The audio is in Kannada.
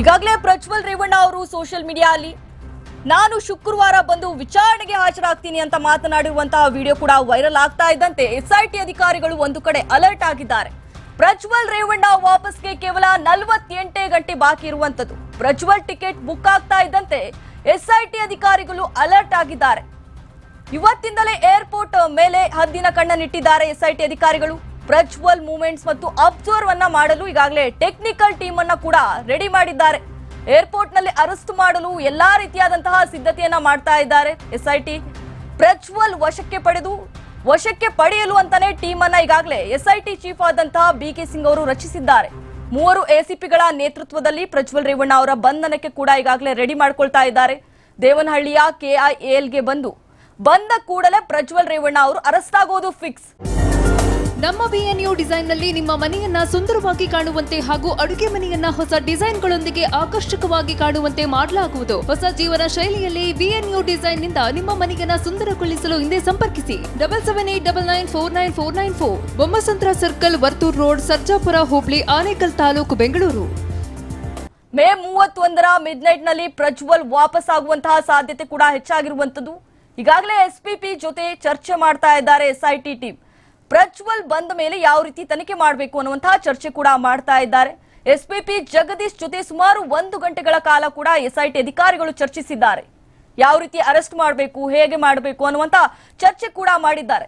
ಈಗಾಗಲೇ ಪ್ರಜ್ವಲ್ ರೇವಣ್ಣ ಅವರು ಸೋಷಿಯಲ್ ಮೀಡಿಯಾ ಅಲ್ಲಿ, ನಾನು ಶುಕ್ರವಾರ ಬಂದು ವಿಚಾರಣೆಗೆ ಹಾಜರಾಗ್ತೀನಿ ಅಂತ ಮಾತನಾಡಿರುವಂತಹ ವಿಡಿಯೋ ಕೂಡ ವೈರಲ್ ಆಗ್ತಾ ಇದ್ದಂತೆ ಎಸ್ಐಟಿ ಅಧಿಕಾರಿಗಳು ಒಂದು ಕಡೆ ಅಲರ್ಟ್ ಆಗಿದ್ದಾರೆ. ಪ್ರಜ್ವಲ್ ರೇವಣ್ಣ ವಾಪಸ್ಗೆ ಕೇವಲ ನಲವತ್ತೆಂಟೇ ಗಂಟೆ ಬಾಕಿ ಇರುವಂತದ್ದು ಪ್ರಜ್ವಲ್ ಟಿಕೆಟ್ ಬುಕ್ ಆಗ್ತಾ ಇದ್ದಂತೆ ಎಸ್ಐಟಿ ಅಧಿಕಾರಿಗಳು ಅಲರ್ಟ್ ಆಗಿದ್ದಾರೆ. ಇವತ್ತಿಂದಲೇ ಏರ್ಪೋರ್ಟ್ ಮೇಲೆ ಹದ್ದಿನ ಕಣ್ಣನ್ನಿಟ್ಟಿದ್ದಾರೆ ಎಸ್ಐಟಿ ಅಧಿಕಾರಿಗಳು. ಪ್ರಜ್ವಲ್ ಮೂವ್ಮೆಂಟ್ಸ್ ಮತ್ತು ಅಬ್ಸರ್ವ್ ಅನ್ನ ಮಾಡಲು ಈಗಾಗಲೇ ಟೆಕ್ನಿಕಲ್ ಟೀಮ್ ಅನ್ನ ಕೂಡ ರೆಡಿ ಮಾಡಿದ್ದಾರೆ. ಏರ್ಪೋರ್ಟ್ನಲ್ಲಿ ಅರೆಸ್ಟ್ ಮಾಡಲು ಎಲ್ಲಾ ರೀತಿಯಾದಂತಹ ಸಿದ್ಧತೆಯನ್ನ ಮಾಡ್ತಾ ಇದ್ದಾರೆ. ಎಸ್ಐಟಿ ಪ್ರಜ್ವಲ್ ವಶಕ್ಕೆ ಪಡೆದು, ವಶಕ್ಕೆ ಪಡೆಯಲು ಅಂತಾನೆ ಟೀಮ್ ಅನ್ನ ಈಗಾಗಲೇ ಎಸ್ಐಟಿ ಚೀಫ್ ಆದಂತಹ ಬಿ ಕೆ ಸಿಂಗ್ ಅವರು ರಚಿಸಿದ್ದಾರೆ. ಮೂವರು ಎಸಿಪಿಗಳ ನೇತೃತ್ವದಲ್ಲಿ ಪ್ರಜ್ವಲ್ ರೇವಣ್ಣ ಅವರ ಬಂಧನಕ್ಕೆ ಕೂಡ ಈಗಾಗಲೇ ರೆಡಿ ಮಾಡ್ಕೊಳ್ತಾ ಇದ್ದಾರೆ. ದೇವನಹಳ್ಳಿಯ ಕೆಐಎಲ್ಗೆ ಬಂದು ಬಂದ ಕೂಡಲೇ ಪ್ರಜ್ವಲ್ ರೇವಣ್ಣ ಅವರು ಅರೆಸ್ಟ್ ಆಗೋದು ಫಿಕ್ಸ್ ನಮ್ಮ ಬಿಎನ್ಯು ಡಿಸೈನ್ನಲ್ಲಿ ನಿಮ್ಮ ಮನೆಯನ್ನ ಸುಂದರವಾಗಿ ಕಾಣುವಂತೆ ಹಾಗೂ ಅಡುಗೆ ಮನೆಯನ್ನ ಹೊಸ ಡಿಸೈನ್ಗಳೊಂದಿಗೆ ಆಕರ್ಷಕವಾಗಿ ಕಾಣುವಂತೆ ಮಾಡಲಾಗುವುದು. ಹೊಸ ಜೀವನ ಶೈಲಿಯಲ್ಲಿ ಬಿಎನ್ಯು ಡಿಸೈನ್ನಿಂದ ನಿಮ್ಮ ಮನೆಯನ್ನ ಸುಂದರಗೊಳಿಸಲು ಹಿಂದೆ ಸಂಪರ್ಕಿಸಿ. Double seven eight double nine four nine four nine four Bommasandra circle Varthur road Sarjapura Hubli Anekal taluk Bengaluru. May ಮೂವತ್ತೊಂದರ mid ನೈಟ್ನಲ್ಲಿ ಪ್ರಜ್ವಲ್ ವಾಪಸ್ ಆಗುವಂತಹ ಸಾಧ್ಯತೆ ಕೂಡ ಹೆಚ್ಚಾಗಿರುವಂತದ್ದು ಈಗಾಗಲೇ ಎಸ್ಪಿಪಿ ಜೊತೆ ಚರ್ಚೆ ಮಾಡ್ತಾ ಇದ್ದಾರೆ ಎಸ್ಐಟಿ ಟೀಮ್ ಪ್ರಜ್ವಲ್ ಬಂದ ಮೇಲೆ ಯಾವ ರೀತಿ ತನಿಖೆ ಮಾಡಬೇಕು ಅನ್ನುವಂತಹ ಚರ್ಚೆ ಕೂಡ ಮಾಡ್ತಾ ಇದ್ದಾರೆ. ಎಸ್ಪಿಪಿ ಜಗದೀಶ್ ಜೊತೆ ಸುಮಾರು ಒಂದು ಗಂಟೆಗಳ ಕಾಲ ಕೂಡ ಎಸ್ಐಟಿ ಅಧಿಕಾರಿಗಳು ಚರ್ಚಿಸಿದ್ದಾರೆ. ಯಾವ ರೀತಿ ಅರೆಸ್ಟ್ ಮಾಡಬೇಕು, ಹೇಗೆ ಮಾಡಬೇಕು ಅನ್ನುವಂತ ಚರ್ಚೆ ಕೂಡ ಮಾಡಿದ್ದಾರೆ.